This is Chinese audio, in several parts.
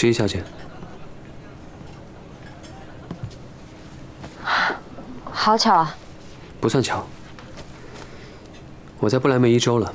十一小姐，好巧啊！不算巧。我在不来梅一周了，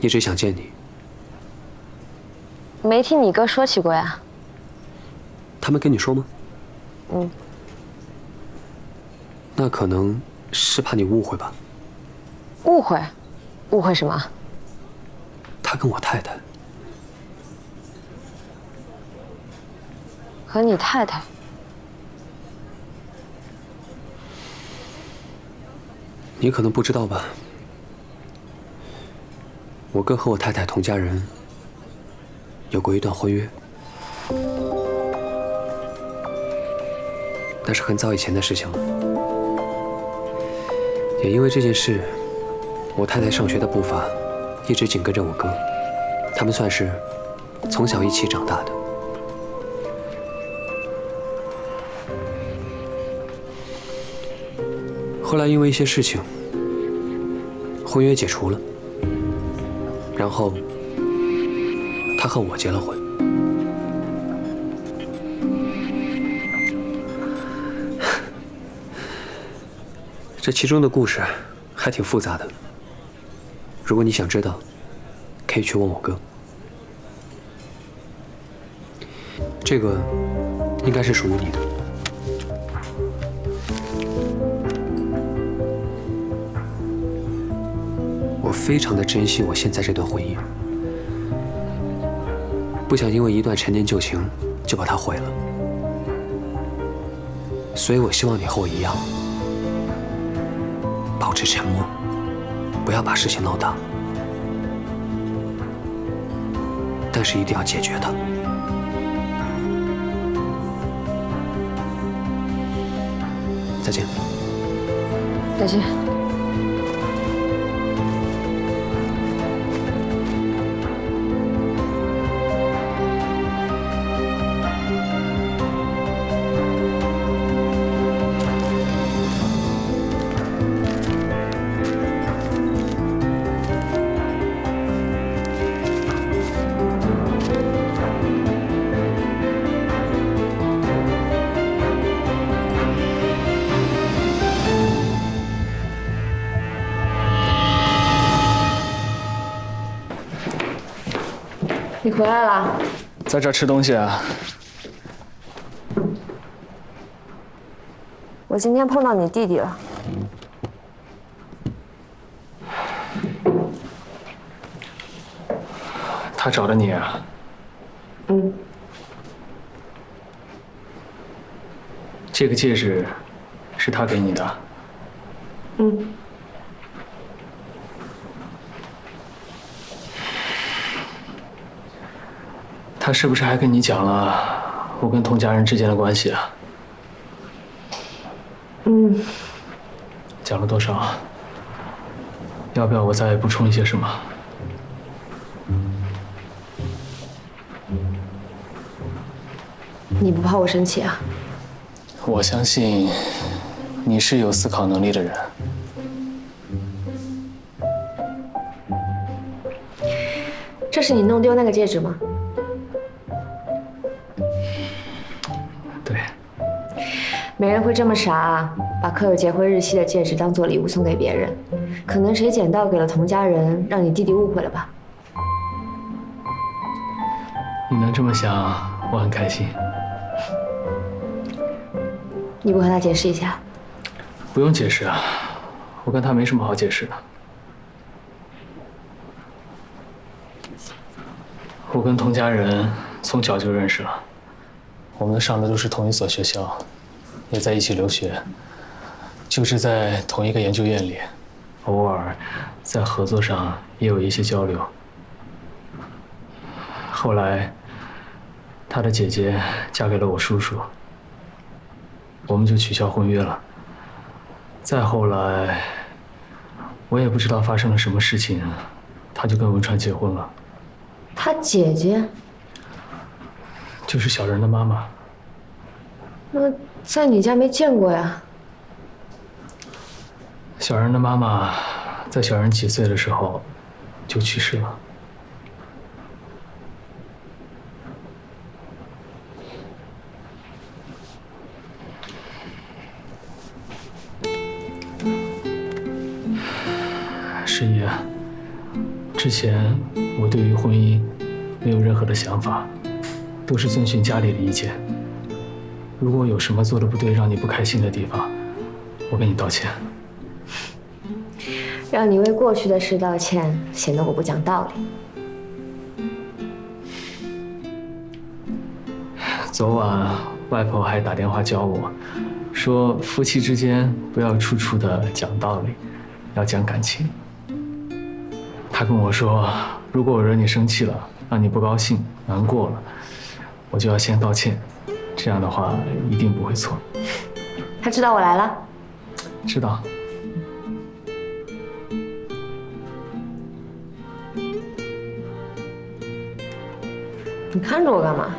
一直想见你。没听你哥说起过呀？他们跟你说吗？嗯。那可能是怕你误会吧。误会？误会什么？他跟我太太。和你太太？你可能不知道吧？我哥和我太太同家人有过一段婚约，那是很早以前的事情了。也因为这件事，我太太上学的步伐一直紧跟着我哥，他们算是从小一起长大的。后来因为一些事情，婚约解除了，然后他和我结了婚。这其中的故事还挺复杂的，如果你想知道，可以去问我哥。这个应该是属于你的。非常的珍惜我现在这段婚姻，不想因为一段陈年旧情就把它毁了，所以我希望你和我一样，保持沉默，不要把事情闹大，但是一定要解决它。再见。再见。你回来了，在这吃东西啊。我今天碰到你弟弟了，他找的你啊？嗯。这个戒指是他给你的？嗯。他是不是还跟你讲了我跟佟家人之间的关系啊？嗯。讲了多少？要不要我再补充一些什么？你不怕我生气啊？我相信你是有思考能力的人。这是你弄丢那个戒指吗？没人会这么傻，把刻有结婚日期的戒指当做礼物送给别人。可能谁捡到给了童家人，让你弟弟误会了吧？你能这么想，我很开心。你不和他解释一下？不用解释啊，我跟他没什么好解释的。我跟童家人从小就认识了，我们上的都是同一所学校。也在一起留学，就是在同一个研究院里，偶尔在合作上也有一些交流。后来，他的姐姐嫁给了我叔叔，我们就取消婚约了。再后来，我也不知道发生了什么事情，他就跟文川结婚了。他姐姐，就是小人的妈妈。那。在你家没见过呀。小人的妈妈在小人几岁的时候就去世了。十一，之前我对于婚姻没有任何的想法，都是遵循家里的意见。如果有什么做的不对，让你不开心的地方，我跟你道歉。让你为过去的事道歉，显得我不讲道理。昨晚外婆还打电话教我，说夫妻之间不要处处的讲道理，要讲感情。她跟我说，如果我惹你生气了，让你不高兴、难过了，我就要先道歉，这样的话一定不会错。他知道我来了，知道。你看着我干嘛？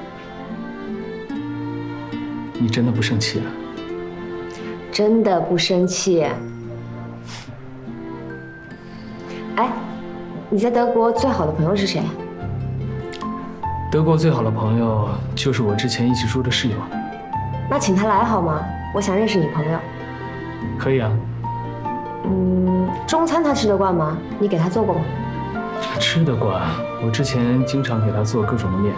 你真的不生气啊？真的不生气。哎，你在德国最好的朋友是谁？德国最好的朋友就是我之前一起住的室友。那请他来好吗？我想认识你朋友。可以啊。嗯，中餐他吃得惯吗？你给他做过吗？吃得惯，我之前经常给他做各种的面。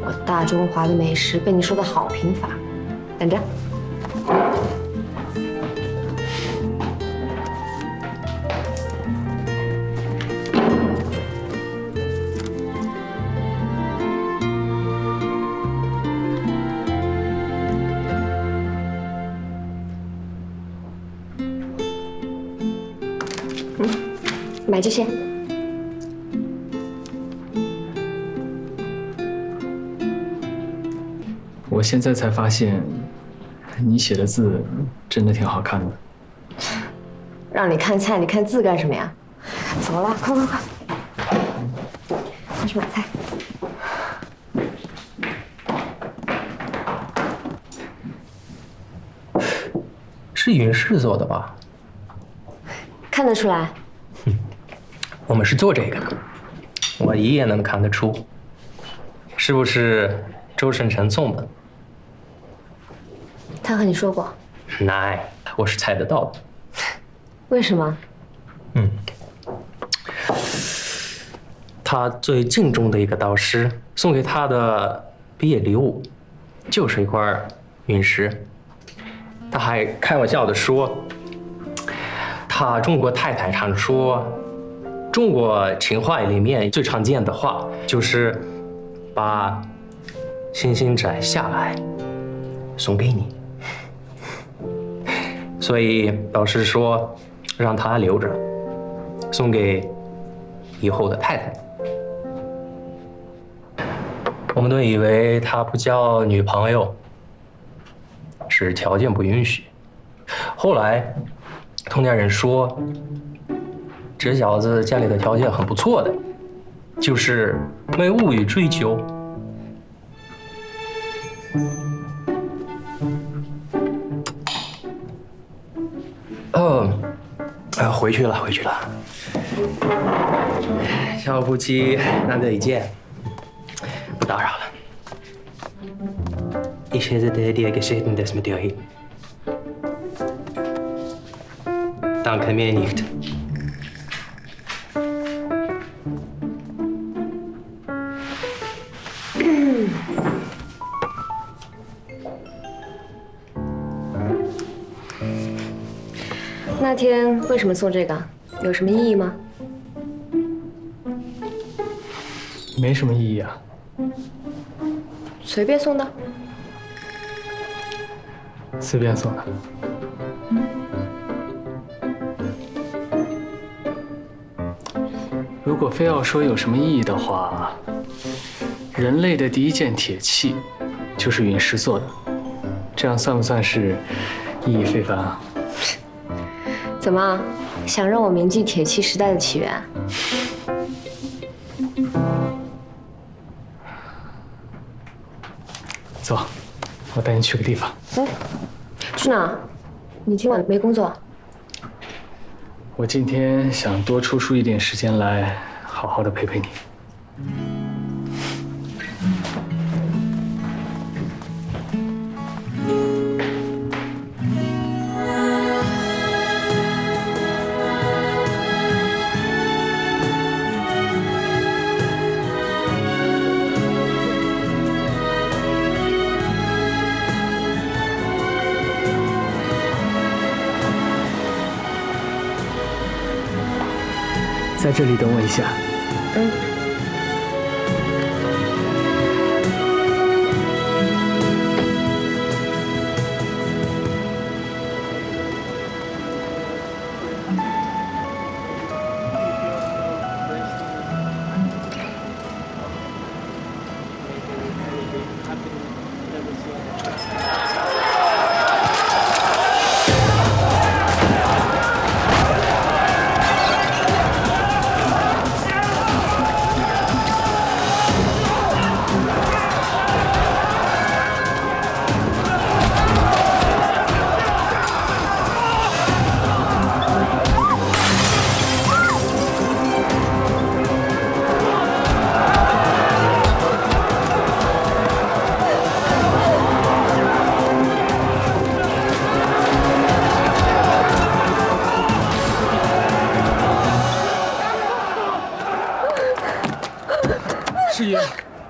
我大中华的美食被你说的好贫乏，等着。买这些。我现在才发现，你写的字真的挺好看的。让你看菜，你看字干什么呀？走了，快快快，快去买菜。是云氏做的吧？看得出来，我们是做这个的，我一眼能看得出，是不是周生辰送的？他和你说过，那我是猜得到的。为什么？嗯，他最敬重的一个导师送给他的毕业礼物，就是一块陨石。他还开玩笑的说，他中国太太常说，中国情话里面最常见的话就是把星星摘下来送给你。所以老师说，让他留着，送给以后的太太。我们都以为他不交女朋友，是条件不允许。后来，通家人说，这小子家里的条件很不错的，就是没物欲追求。哦，哎，回去了，回去了。小夫妻难得一见，不打扰了。你现在带爹给谁订的什么条子？当看面衣服的。那天为什么送这个？有什么意义吗？没什么意义啊。随便送的。随便送的。如果非要说有什么意义的话，人类的第一件铁器就是陨石做的，这样算不算是意义非凡啊？怎么，想让我铭记铁器时代的起源？走，我带你去个地方。哎，去哪？你今晚没工作？我今天想多抽出一点时间来，好好的陪陪你。在这里等我一下。嗯。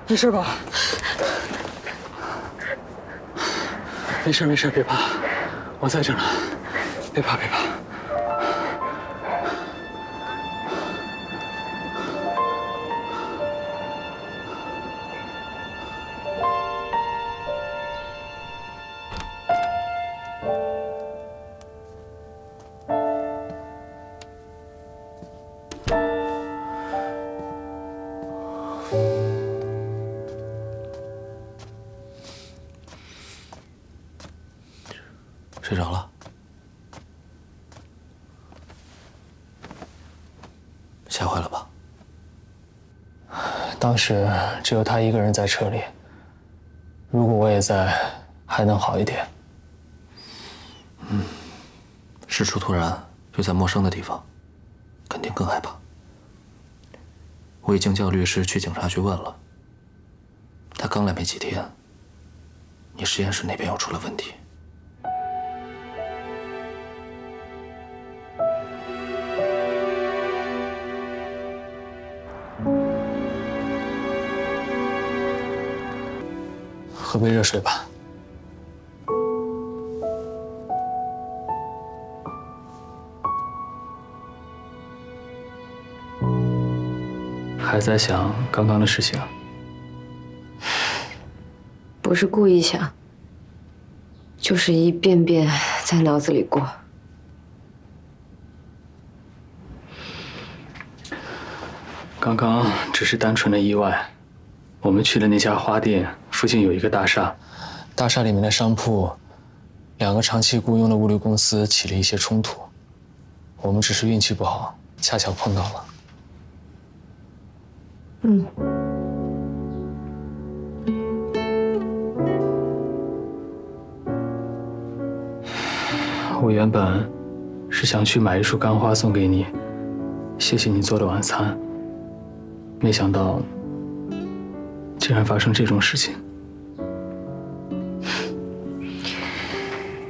没事吧？没事没事，别怕，我在这呢，别怕别怕。睡着了，吓坏了吧？当时只有他一个人在车里，如果我也在，还能好一点。嗯，事出突然，又在陌生的地方，肯定更害怕。我已经叫律师去警察局问了，他刚来没几天，你实验室那边又出了问题。杯热水吧。还在想刚刚的事情？不是故意想，就是一遍遍在脑子里过。刚刚只是单纯的意外。我们去的那家花店附近有一个大厦，大厦里面的商铺，两个长期雇佣的物流公司起了一些冲突，我们只是运气不好，恰巧碰到了。嗯。我原本是想去买一束干花送给你，谢谢你做的晚餐，没想到。竟然发生这种事情！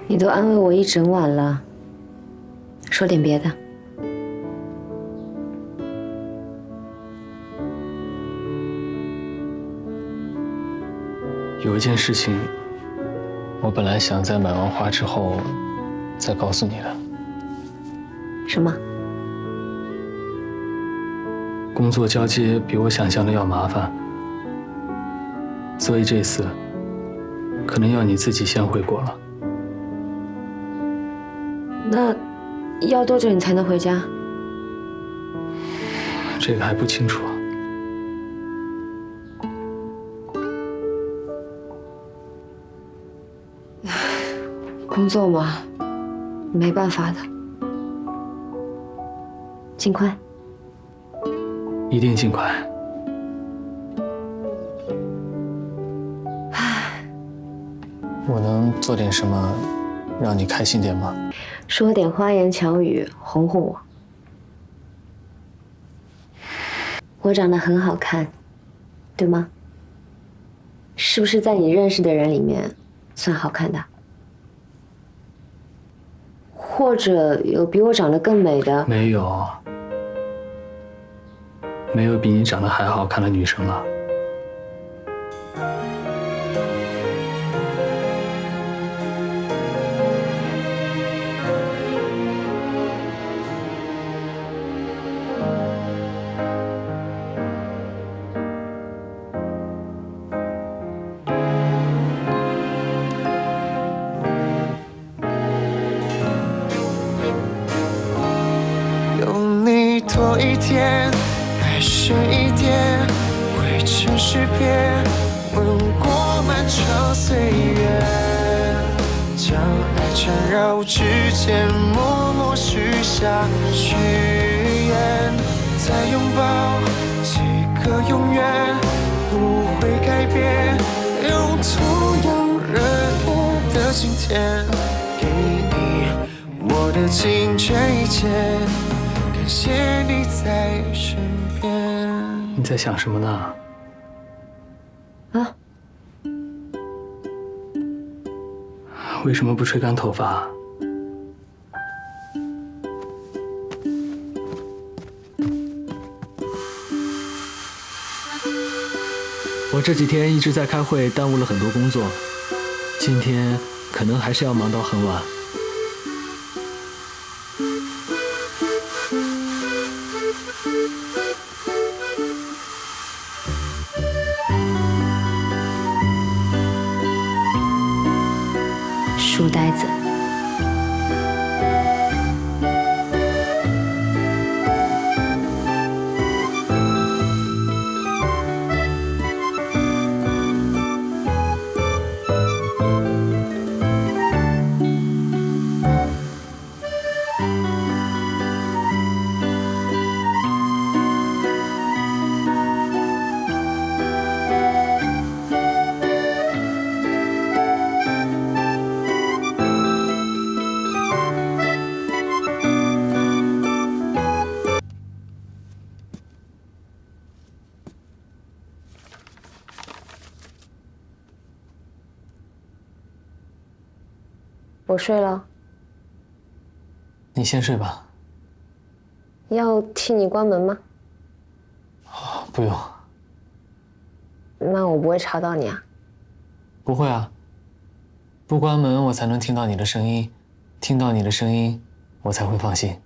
你都安慰我一整晚了，说点别的。有一件事情，我本来想在买完花之后再告诉你的。什么？工作交接比我想象的要麻烦。所以这次可能要你自己先回国了。那要多久你才能回家？这个还不清楚。工作嘛，没办法的。尽快。一定尽快。我能做点什么，让你开心点吗？说点花言巧语哄哄我。我长得很好看，对吗？是不是在你认识的人里面算好看的？或者有比我长得更美的？没有，没有比你长得还好看的女生了。下许愿，再拥抱几个永远，不会改变，用同样热烈的今天，给你我的请全一切，感谢你在身边。你在想什么呢？啊，为什么不吹干头发？我这几天一直在开会，耽误了很多工作。今天可能还是要忙到很晚。我睡了，你先睡吧，要替你关门吗？不用，那我不会吵到你啊。不会啊。不关门，我才能听到你的声音，听到你的声音，我才会放心。